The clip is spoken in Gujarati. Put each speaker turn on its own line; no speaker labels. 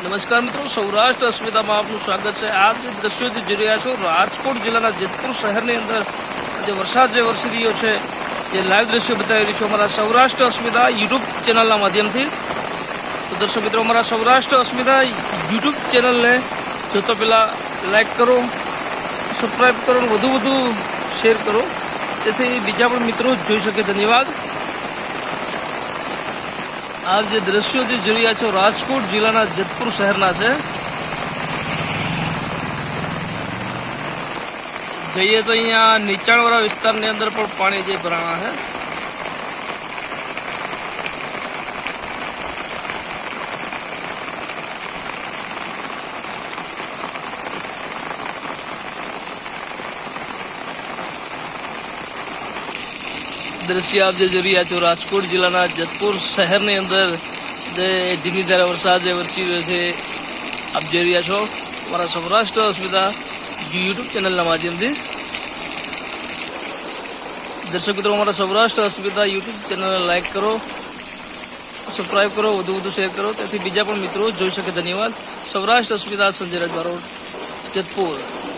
નમસ્કાર મિત્રો, સૌરાષ્ટ્ર અસ્મિતામાં આપનું સ્વાગત છે. આ જે દ્રશ્યો જોઈ રહ્યા છો, રાજકોટ જિલ્લાના જેતપુર શહેરની અંદર જે વરસાદ જે વરસી રહ્યો છે, જે લાઈવ દ્રશ્યો બતાવી રહ્યું છે. અમારા સૌરાષ્ટ્ર અસ્મિતા યુટ્યુબ ચેનલના માધ્યમથી. તો દર્શક મિત્રો, અમારા સૌરાષ્ટ્ર અસ્મિતા યુટ્યુબ ચેનલને જોતો પહેલાં લાઈક કરો સબસ્ક્રાઈબ કરો વધુ વધુ શેર કરો. તેથી બીજા પણ મિત્રો જોઈ શકે. ધન્યવાદ. આ જે દ્રશ્યો જે જોઈ રહ્યા છો, રાજકોટ જિલ્લાના જેતપુર શહેરના છે. જઈએ તો અહીંયા નીચાણવાળા વિસ્તારની અંદર પણ પાણી જે ભરાણા છે. દ્રશ્ય આપ જે જોઈ રહ્યા છો, રાજકોટ જિલ્લાના જતપુર શહેરની અંદર જે ધીમી ધારે વરસાદ જે વરસી રહ્યો છે, આપ જોઈ રહ્યા છો. અમારા સૌરાષ્ટ્ર અસ્મિતા યુટ્યુબ ચેનલના માધ્યમથી. દર્શક મિત્રો, અમારા સૌરાષ્ટ્ર અસ્મિતા યુટ્યુબ ચેનલને લાઇક કરો સબસ્ક્રાઈબ કરો, વધુ વધુ શેર કરો. તેથી બીજા પણ મિત્રો જોઈ શકે. ધન્યવાદ. સૌરાષ્ટ્ર અસ્મિતા, સંજય રાજબારોડ જેતપુર.